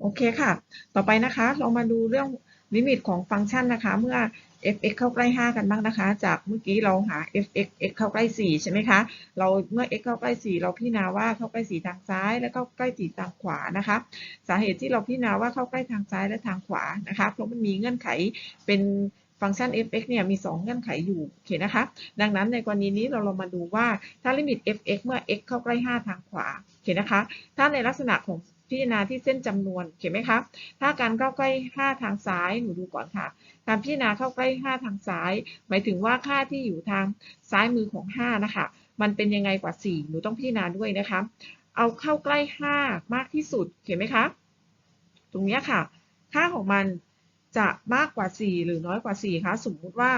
โอเคค่ะ ต่อไปนะคะ เรามาดูเรื่องลิมิตของฟังก์ชันนะคะ เมื่อ f(x) เข้าใกล้ 5 กันบ้างนะคะ จากเมื่อกี้เราหา f(x) x เข้าใกล้ 4 ใช่ไหมคะ เราเมื่อ x เข้าใกล้ 4 เราพิจารณาว่าเข้าใกล้ 4 ทางซ้าย และเข้าใกล้ 4 ทางขวานะคะ สาเหตุที่เราพิจารณาว่าเข้าใกล้ทางซ้ายและทางขวานะคะ เพราะมันมีเงื่อนไขเป็นฟังก์ชัน f(x) เนี่ยมี 2 เงื่อนไขอยู่โอเคนะคะ ดังนั้นในกรณีนี้เราลองมาดูว่าถ้าลิมิต f(x) เมื่อ x เข้าใกล้ 5 ทางขวาโอเคนะคะ ถ้าในลักษณะของ พิจารณาที่เส้นจำนวนเห็นไหมคะถ้าการเข้าใกล้ 5 ทางซ้ายหนูดูก่อนค่ะ การพิจารณาเข้าใกล้ 5 ทางซ้าย หมายถึงว่าค่าที่อยู่ทางซ้ายมือของ 5 นะคะ มันเป็นยังไงกว่า 4 หนูต้องพิจารณาด้วยนะคะ เอาเข้าใกล้ 5 มากที่สุดเห็นไหมคะตรงนี้ค่ะ ค่าของมันจะมากกว่า 4 หรือน้อยกว่า 4 คะ สมมุติว่า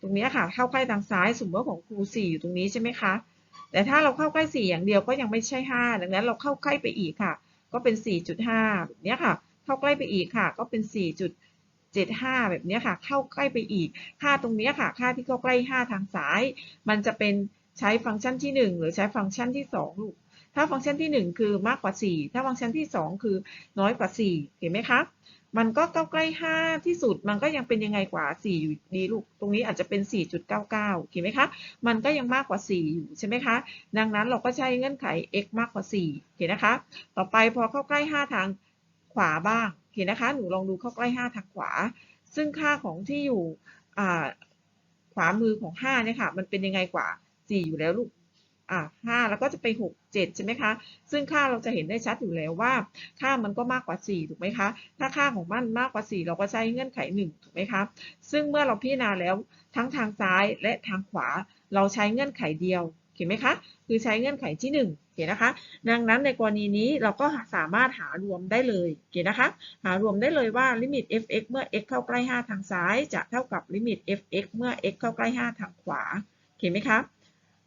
ตรงนี้ค่ะ เข้าใกล้ทางซ้าย สมมติว่าของครู 4 อยู่ตรงนี้ใช่ไหมคะ แต่ถ้าเราเข้าใกล้ 4 อย่างเดียวก็ยังไม่ใช่ 5 ดังนั้นเราเข้าใกล้ไปอีกค่ะ ก็เป็น 4.5 แบบนี้ค่ะ เข้าใกล้ไปอีกค่ะ ก็เป็น 4.75 แบบนี้ค่ะ เข้าใกล้ไปอีก ค่าตรงนี้ค่ะ ค่าที่เข้าใกล้ 5 ทางซ้าย มันจะเป็นใช้ฟังก์ชันที่ 1 หรือใช้ฟังก์ชันที่ 2 ลูก ถ้าฟังก์ชันที่ 1 คือมากกว่า 4 ถ้าฟังก์ชันที่ 2 คือน้อยกว่า4เห็นไหมคะ มันก็เข้าใกล้5ที่สุด มันก็ยังเป็นยังไงกว่า4อยู่ดีลูก ตรงนี้อาจจะเป็น4.99เห็นไหมคะ มันก็ยังมากกว่า4อยู่ใช่ไหมคะ ดังนั้นเราก็ใช้เงื่อนไข x มากกว่า4เห็นนะคะ ต่อไปพอเข้าใกล้5ทางขวาบ้างเห็นนะคะ หนูลองดูเข้าใกล้5ทางขวา ซึ่งค่าของที่อยู่ขวามือของ5เนี่ยค่ะ มันเป็นยังไงกว่า4อยู่แล้วลูก อ่าห้าแล้วก็จะไปหกเจ็ดใช่ไหมคะ ซึ่งค่าเราจะเห็นได้ชัดอยู่แล้วว่า ค่ามันก็มากกว่าสี่ถูกไหมคะ ถ้าค่าของมันมากกว่าสี่เราก็ใช้เงื่อนไขหนึ่งถูกไหมคะ ซึ่งเมื่อเราพิจารณาแล้วทั้งทางซ้ายและทางขวาเราใช้เงื่อนไขเดียวเห็นไหมคะ คือใช้เงื่อนไขที่หนึ่งเห็นนะคะ ดังนั้นในกรณีนี้เราก็สามารถหารวมได้เลยเห็นนะคะ หารวมได้เลยว่าลิมิต f(x) เมื่อ x เข้าใกล้ 5 ทางซ้าย จะเท่ากับลิมิต f(x) เมื่อ x เข้าใกล้ 5 ทางขวาเห็นไหมคะ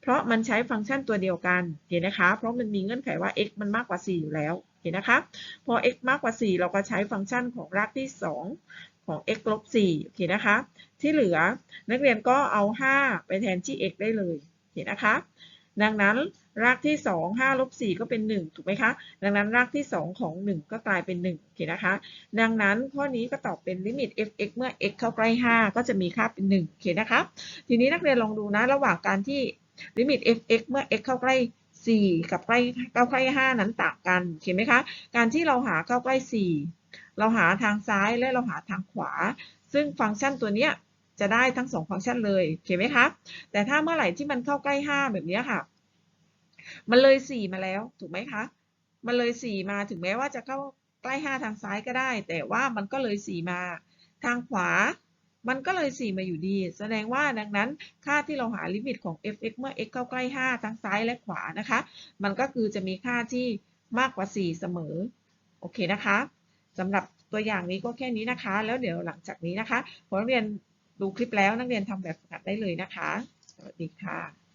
ราะมันใช้ฟังก์ชันตัวเดียวกันเห็นนะคะ เพราะมันมีเงื่อนไขว่า x มันมากกว่า 4 อยู่แล้วเห็นนะคะ พอ x มากกว่า 4 เราก็ใช้ฟังก์ชันของรากที่ 2 ของ x ลบ4เห็นนะคะ ที่เหลือนักเรียนก็เอา 5 ไปแทนที่ x ได้เลยเห็นนะคะ ดังนั้นรากที่ 2 5ลบ4ก็เป็น 1 ถูกไหมคะ ดังนั้นรากที่ 2 ของ 1 ก็กลายเป็น1เห็นนะคะ ดังนั้นข้อนี้ก็ตอบเป็นลิมิต f(x) เมื่อ x เข้าใกล้ 5 ก็จะมีค่าเป็น1เห็นนะคะ ทีนี้นักเรียนลองดูนะ ระหว่างการที่ ลิมิต f(x) เมื่อ x เข้าใกล้ 4 กับใกล้เข้าใกล้ 5 นั้นต่างกันเห็นไหมคะ การที่เราหาเข้าใกล้ 4 เราหาทางซ้ายและเราหาทางขวา ซึ่งฟังก์ชันตัวเนี้ยจะได้ทั้ง 2 ฟังก์ชันเลยเห็นไหมคะ แต่ถ้าเมื่อไหร่ที่มันเข้าใกล้ 5 แบบนี้ค่ะ มันเลย 4 มาแล้วถูกไหมคะ มันเลย 4 มาถึงแม้ว่าจะเข้าใกล้ 5 ทางซ้ายก็ได้ แต่ว่ามันก็เลย 4 มา ทางขวา มันก็เลย 4 มาอยู่ดี แสดงว่าดังนั้นค่าที่เราหาลิมิตของ f(x) เมื่อ x เข้าใกล้ 5 ทั้งซ้ายและขวานะคะ มันก็คือจะมีค่าที่มากกว่า 4 เสมอ โอเคนะคะสำหรับตัวอย่างนี้ก็แค่นี้นะคะ แล้วเดี๋ยวหลังจากนี้นะคะพอนักเรียนดูคลิปแล้วนักเรียนทำแบบฝึกหัดได้เลยนะคะ สวัสดีค่ะ